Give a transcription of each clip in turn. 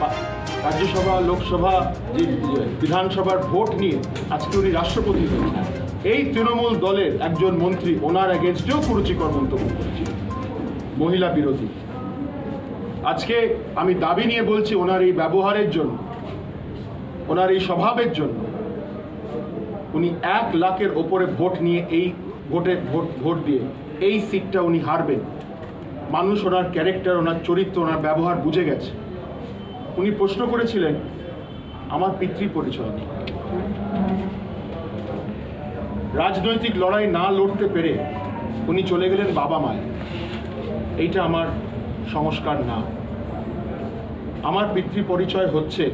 পা- রাজ্যসভা, লোকসভা, যে বিধানসভার ভোট নিয়ে আজকে উনি রাষ্ট্রপতি হয়েছেন। এই তৃণমূল দলের একজন মন্ত্রী, ওনার এগেনস্টেও কুরুচিকর মন্তব্য করেছিল মহিলা বিরোধী। আজকে আমি দাবি নিয়ে বলছি ওনার এই ব্যবহারের জন্য, ওনার এই স্বভাবের জন্য। উনি এক লাখের ওপরে ভোট নিয়ে এই ভোটে, ভোট ভোট দিয়ে এই সিটটা উনি হারবেন। মানুষ, ওনার ক্যারেক্টার ওনার চরিত্র, ওনার ব্যবহার বুঝে গেছে। উনি প্রশ্ন করেছিলেন, আমার পিতৃ পরিচয় নেই। রাজনৈতিক লড়াই না লড়তে পেরে উনি চলে গেলেন বাবা মায় এইটা আমার সংস্কার না। আমার পিতৃ পরিচয় হচ্ছে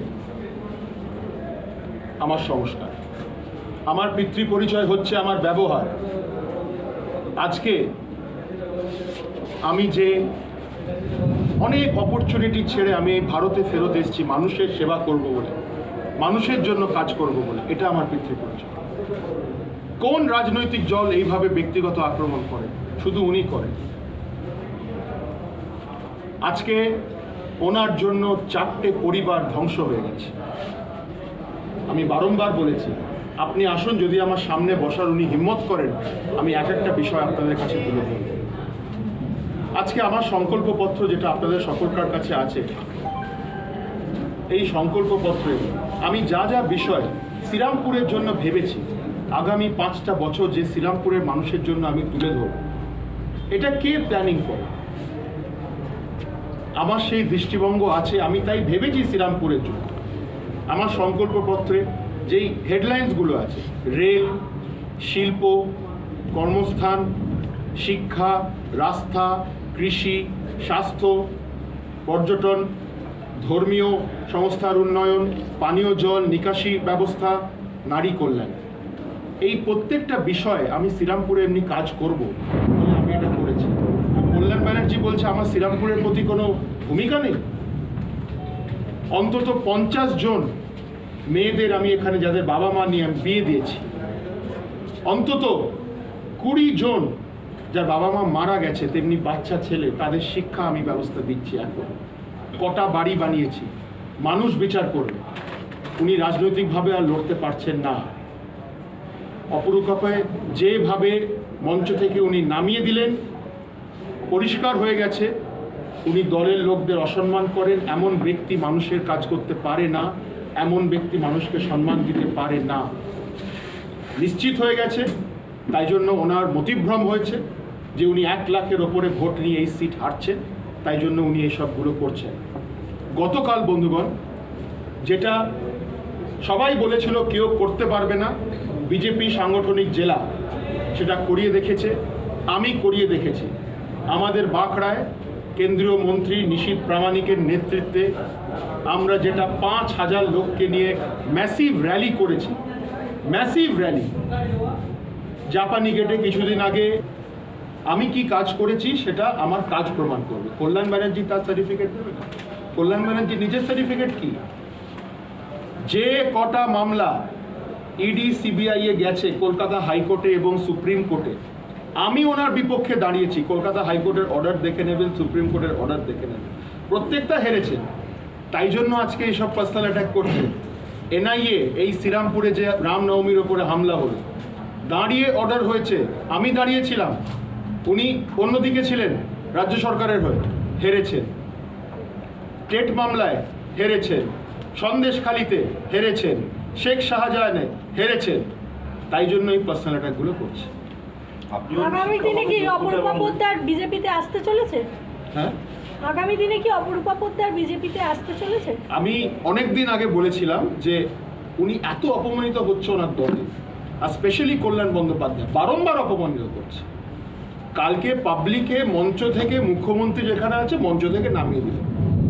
আমার সংস্কার। আমার পিতৃ পরিচয় হচ্ছে আমার ব্যবহার। আজকে আমি যে অনেক অপরচুনিটি ছেড়ে আমি ভারতে ফেরত এসেছি, মানুষের সেবা করব বলে, মানুষের জন্য কাজ করব বলে, এটা আমার পিতৃ পরিচয়। কোন রাজনৈতিক দল এইভাবে ব্যক্তিগত আক্রমণ করে? শুধু উনি করেন। আজকে ওনার জন্য চারটে পরিবার ধ্বংস হয়ে গেছে। আমি বারংবার বলেছি, আপনি আসুন, যদি আমার সামনে বসার উনি হিম্মত করেন, আমি এক একটা বিষয় আপনাদের কাছে তুলে ধরব। আজকে আমার সংকল্পপত্র যেটা আপনাদের সকলকার কাছে আছে, এই সংকল্পপত্রে আমি যা যা বিষয় শ্রীরামপুরের জন্য ভেবেছি, আগামী পাঁচটা বছর যে শ্রীরামপুরের মানুষের জন্য আমি তুলে ধরব, এটা কে প্ল্যানিং করে? আমার সেই দৃষ্টিভঙ্গ আছে, আমি তাই ভেবেছি শ্রীরামপুরের জন্য। আমার সংকল্পপত্রে যেই হেডলাইন্সগুলো আছে, রেল, শিল্প, কর্মস্থান, শিক্ষা, রাস্তা কৃষি, স্বাস্থ্য, পর্যটন, ধর্মীয় সংস্থার উন্নয়ন, পানীয় জল, নিকাশি ব্যবস্থা, নারী কল্যাণ। এই প্রত্যেকটা বিষয়ে আমি শ্রীরামপুরে এমনি কাজ করব আমি এটা করেছি। কল্যাণ ব্যানার্জি বলছে, আমার শ্রীরামপুরের প্রতি কোনো ভূমিকা নেই? অন্তত পঞ্চাশ জন মেয়েদের আমি এখানে যাদের বাবা মা নিয়ে আমি বিয়ে দিয়েছি। অন্তত কুড়ি জন যার বাবা মা মারা গেছে, তেমনি বাচ্চা ছেলে, তাদের শিক্ষা আমি ব্যবস্থা দিচ্ছি এখন। কটা বাড়ি বানিয়েছি, মানুষ বিচার করবে। উনি রাজনৈতিকভাবে আর লড়তে পারছেন না। অপরূপায় যেভাবে মঞ্চ থেকে উনি নামিয়ে দিলেন, পরিষ্কার হয়ে গেছে। উনি দলের লোকদের অসম্মান করেন, এমন ব্যক্তি মানুষের কাজ করতে পারে না, এমন ব্যক্তি মানুষকে সম্মান দিতে পারে না। নিশ্চিত হয়ে গেছে, তাই জন্য ওনার মতিভ্রম হয়েছে। যে উনি এক লাখের ওপরে ভোট নিয়ে এই সিট হারছেন তাই জন্য উনি এই সবগুলো করছেন। গতকাল, বন্ধুগণ, যেটা সবাই বলেছিল কেউ করতে পারবে না, বিজেপি সাংগঠনিক জেলা সেটা করিয়ে দেখেছে, আমি করিয়ে দেখেছি। আমাদের বাঁকড়ায় কেন্দ্রীয় মন্ত্রী নিশীত প্রামাণিকের নেতৃত্বে আমরা যেটা পাঁচ হাজার লোককে নিয়ে ম্যাসিভ র্যালি করেছি ম্যাসিভ র্যালি জাপানি গেটে কিছুদিন আগে আমি কি কাজ করেছি সেটা আমার কাজ প্রমাণ করবে। কল্যাণ ব্যানার্জি তার সার্টিফিকেট দেবে না। কল্যাণ ব্যানার্জি নিজের সার্টিফিকেট কি? যে কটা মামলা ইডি সিবিআই এ গেছে কলকাতা হাইকোর্টে এবং সুপ্রিম কোর্টে, আমি ওনার বিপক্ষে দাঁড়িয়েছি। কলকাতা হাইকোর্টের অর্ডার দেখে নেবেন, সুপ্রিম কোর্টের অর্ডার দেখে নেবেন। প্রত্যেকটা হেরেছেন তাই জন্য আজকে এইসব পার্সোনাল অ্যাটাক করছে। এনআইএ, এই শ্রীরামপুরে যে রামনবমীর ওপরে হামলা হলো, দাঁড়িয়ে অর্ডার হয়েছে। আমি দাঁড়িয়েছিলাম। উনি অন্যদিকে ছিলেন রাজ্য সরকারের হয়ে হেরেছেন। টেট মামলায় হেরেছেন সন্দেশখালিতে হেরেছেন শেখ শাহজাহানে হেরেছেন তাই জন্য এই পার্সোনাল অ্যাটাকগুলো করছে। আপনিও আগামী দিনে কি অপরূপা পোদ্দার বিজেপিতে আসতে চলেছে? হ্যাঁ? আগামী দিনে কি অপরূপা পোদ্দার বিজেপিতে আসতে চলেছে? আমি অনেক দিন আগে বলেছিলাম যে উনি এত অপমানিত হচ্ছে ওনার দলে আর স্পেশালি কল্যাণ বন্দ্যোপাধ্যায় বারংবার অপমানিত করছে। কালকে পাবলিকে মঞ্চ থেকে মুখ্যমন্ত্রী যেখানে আছে, মঞ্চ থেকে নামিয়ে দিলেন।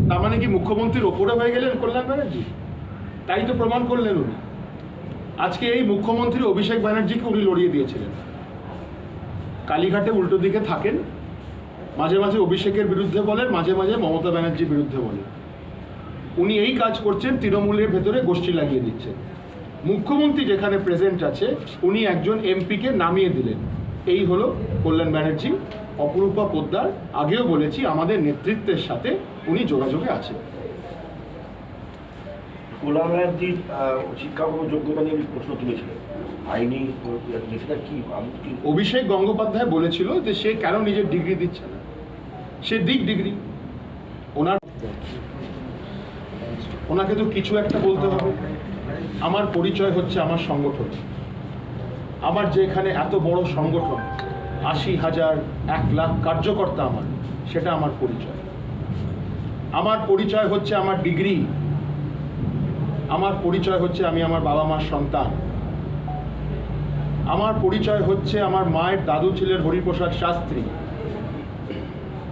তার মানে কি মুখ্যমন্ত্রীর ওপরে হয়ে গেলেন কল্যাণ ব্যানার্জি? তাই তো প্রমাণ করলেন উনি। আজকে এই মুখ্যমন্ত্রী অভিষেক ব্যানার্জিকে উনি লড়িয়ে দিয়েছিলেন। কালীঘাটে উল্টো দিকে থাকেন, মাঝে মাঝে অভিষেকের বিরুদ্ধে বলেন, মাঝে মাঝে মমতা ব্যানার্জির বিরুদ্ধে বলেন। উনি এই কাজ করছেন, তৃণমূলের ভেতরে গোষ্ঠী লাগিয়ে দিচ্ছেন। মুখ্যমন্ত্রী যেখানে প্রেজেন্ট আছে, উনি একজন এমপিকে নামিয়ে দিলেন। এই হলো কল্যাণ ব্যানার্জি অপরূপা পোদ্দার। আগেও বলেছি আমাদের নেতৃত্বের সাথে উনি যোগাযোগে আছেন। গোলাম ব্যানার্জির শিক্ষাগত যোগ্যতা নিয়ে প্রশ্ন তুলেছিলেন। আইনি সেটা কি? অভিষেক গঙ্গোপাধ্যায় বলেছিল যে সে কেন নিজের ডিগ্রি দিচ্ছে না। সে দিক ডিগ্রি। ওনার ওনাকে তো কিছু একটা বলতে হবে। আমার পরিচয় হচ্ছে আমার সংগঠন আমার যে এখানে এত বড় সংগঠন, আশি হাজার এক লাখ কার্যকর্তা আমার, সেটা আমার পরিচয়। আমার পরিচয় হচ্ছে আমার ডিগ্রি, আমার পরিচয় হচ্ছে আমি আমার বাবা মার সন্তান। আমার পরিচয় হচ্ছে আমার মায়ের দাদু ছিলেন হরিপ্রসাদ শাস্ত্রী।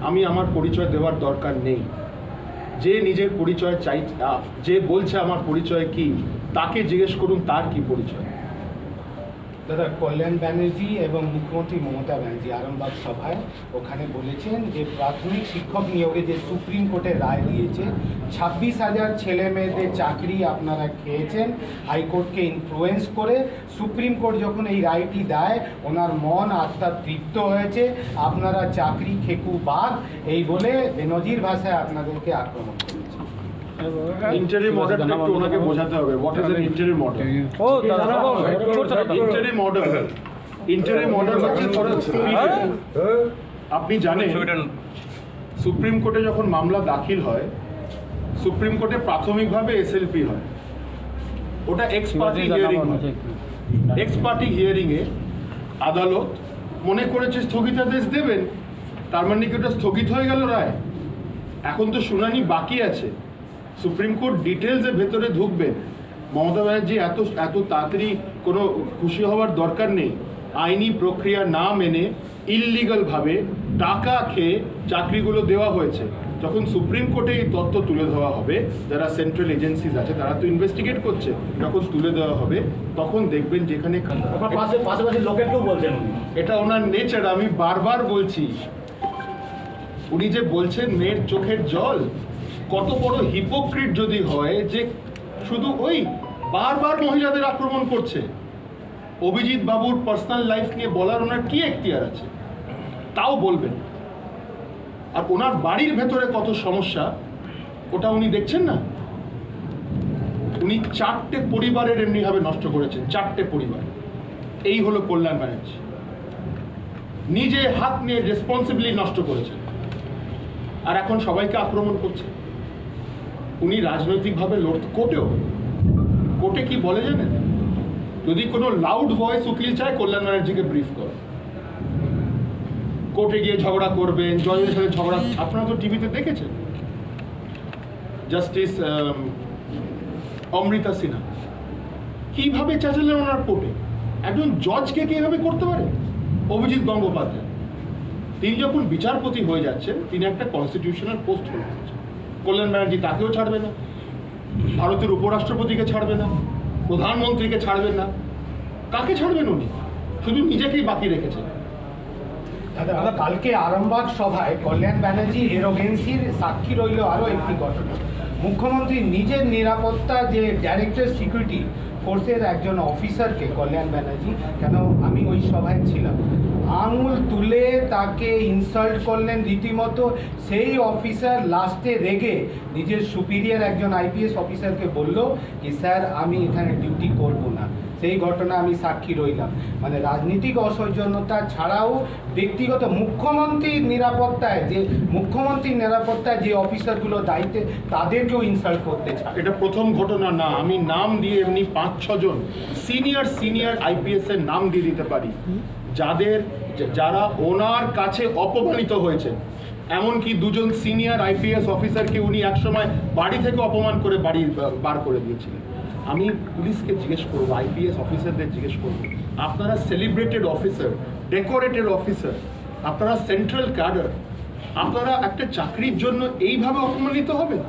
আমি আমার পরিচয় দেওয়ার দরকার নেই। যে নিজের পরিচয় চাই যে বলছে আমার পরিচয় কি, তাকে জিজ্ঞেস করুন তার কি পরিচয়। দাদা, কল্যাণ ব্যানার্জি এবং মুখ্যমন্ত্রী মমতা ব্যানার্জি আরামবাগ সভায় ওখানে বলেছেন যে প্রাথমিক শিক্ষক নিয়োগে যে সুপ্রিম কোর্টে রায় দিয়েছে, ছাব্বিশ হাজার ছেলে মেয়েদের চাকরি আপনারা খেয়েছেন, হাইকোর্টকে ইনফ্লুয়েন্স করে সুপ্রিম কোর্ট যখন এই রায়টি দেয়, ওনার মন আত্মা তৃপ্ত হয়েছে, আপনারা চাকরি খেকু বাদ এই বলে বেনজির ভাষায় আপনাদেরকে আক্রমণ ইন্টারিম অর্ডারটা একটু ওনাকে বোঝাতে হবে। What is an interim order ও দাদা ইন্টারিম অর্ডার ইন্টারিম অর্ডার হচ্ছে for আপনি জানেন সুপ্রিম কোর্টে যখন মামলা দাখিল হয় সুপ্রিম কোর্টে প্রাথমিকভাবে এসএলপি হয়। ওটা ex parte hearing ex parte হিয়ারিংয়ে আদালত মনে করেছে স্থগিতাদেশ দেবেন। তার মানে কি ওটা স্থগিত হয়ে গেল রায়? এখন তো শুনানি বাকি আছে। সুপ্রিম কোর্ট ডিটেলসে ভেতরে ঢুকবেন মমতা ব্যানার্জি এত এত তাড়াতাড়ি কোনো খুশি হওয়ার দরকার নেই। আইনি প্রক্রিয়া না মেনে ইললিগালভাবে টাকা খেয়ে চাকরিগুলো দেওয়া হয়েছে। যখন সুপ্রিম কোর্টে এই তথ্য তুলে দেওয়া হবে যারা সেন্ট্রাল এজেন্সিজ আছে তারা তো ইনভেস্টিগেট করছে যখন তুলে দেওয়া হবে তখন দেখবেন যেখানে পাশে পাশাপাশি লোকেরকেও বলছেন এটা ওনার নেচার আমি বারবার বলছি। উনি যে বলছেন মেয়ের চোখের জল কত বড় হিপোক্রিট যদি হয় যে শুধু ওই বারবার মহিলাদের আক্রমণ করছে। অভিজিৎ বাবুর পার্সোনাল লাইফ নিয়ে বলার ওনার কি এখতিয়ার আছে? তাও বলবেন। আর ওনার বাড়ির ভেতরে কত সমস্যা, ওটা উনি দেখছেন না? উনি চারটে পরিবারের এমনিভাবে নষ্ট করেছেন, চারটে পরিবার। এই হলো কল্যাণ ব্যানার্জি। নিজে হাত নিয়ে রেসপন্সিবিলি নষ্ট করেছেন। আর এখন সবাইকে আক্রমণ করছে। উনি রাজনৈতিকভাবে লড়তে কোর্টেও। কোর্টে কি বলে জানেন? যদি কোনো লাউড ভয়েস উকিল চায়, কল্যাণ ব্যানার্জিকে ব্রিফ করো। কোর্টে গিয়ে ঝগড়া করবেন, জজের সাথে ঝগড়া আপনারা তো টিভিতে দেখেছেন। জাস্টিস অমৃতা সিনহা। কীভাবে চেঁচালেন ওনার কোর্টে? একজন জজকে কি এভাবে করতে পারে? অভিজিৎ গঙ্গোপাধ্যায়। তিনি যখন বিচারপতি হয়ে যাচ্ছেন, তিনি একটা কনস্টিটিউশনাল পোস্ট হয়ে যাচ্ছেন। কল্যাণ ব্যানার্জি তাকেও ছাড়বে না। ভারতের উপরাষ্ট্রপতিকে ছাড়বে না। প্রধানমন্ত্রীকে ছাড়বেন না। কাকে ছাড়বেন উনি? শুধু নিজেকেই বাকি রেখেছেন। দাদা কালকে আরামবাগ সভায় কল্যাণ ব্যানার্জি এরোগেন্সির সাক্ষী রইল আরও একটি ঘটনা। মুখ্যমন্ত্রী নিজের নিরাপত্তা যে ডাইরেক্টর সিকিউরিটি ফোর্সের একজন অফিসারকে কল্যাণ ব্যানার্জি, কেন আমি ওই সভায় ছিলাম? আঙুল তুলে তাকে ইনসাল্ট করলেন রীতিমতো, সেই অফিসার লাস্টে রেগে নিজের সুপিরিয়ার একজন আইপিএস অফিসারকে বলল যে, স্যার, আমি এখানে ডিউটি করব না। সেই ঘটনা আমি সাক্ষী রইলাম। মানে রাজনীতিক অসৌজন্যতা ছাড়াও ব্যক্তিগত মুখ্যমন্ত্রীর নিরাপত্তায় যে, মুখ্যমন্ত্রীর নিরাপত্তায় যে অফিসারগুলো দায়িত্বে, তাদেরকেও ইনসাল্ট করতে চায়। এটা প্রথম ঘটনা না, আমি নাম দিয়ে এমনি পাঁচ, ছজন সিনিয়র সিনিয়র আইপিএস এর নাম দিয়ে দিতে পারি। যাদের যারা ওনার কাছে অপমানিত হয়েছেন এমনকি দুজন সিনিয়র আইপিএস অফিসারকে উনি একসময় বাড়ি থেকে অপমান করে বাড়ি বার করে দিয়েছিলেন। আমি পুলিশকে জিজ্ঞেস করব, আইপিএস অফিসারদের জিজ্ঞেস করব, আপনারা সেলিব্রেটেড অফিসার ডেকোরেটেড অফিসার আপনারা সেন্ট্রাল ক্যাডার আপনারা একটা চাকরির জন্য এইভাবে অপমানিত হবেন?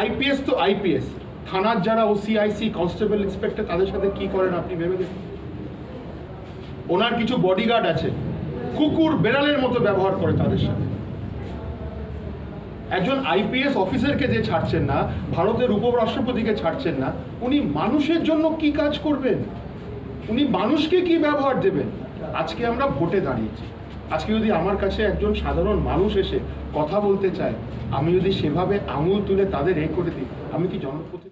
আইপিএস তো আইপিএস, থানার যারা ওসিআইসি কনস্টেবল ইন্সপেক্টর তাদের সাথে কি করেন আপনি ভেবে দেখুন। ওনার কিছু বডিগার্ড আছে। কুকুর বেড়ালের মতো ব্যবহার করে তাদের সাথে। একজন আইপিএস অফিসারকে যে ছাড়ছেন না, ভারতের উপরাষ্ট্রপতিকে ছাড়ছেন না, উনি মানুষের জন্য কি কাজ করবেন? উনি মানুষকে কি ব্যবহার দেবেন? আজকে আমরা ভোটে দাঁড়িয়েছি। আজকে যদি আমার কাছে একজন সাধারণ মানুষ এসে কথা বলতে চায়, আমি যদি সেভাবে আঙুল তুলে তাদের এ করে দিই, আমি কি জনপ্রতি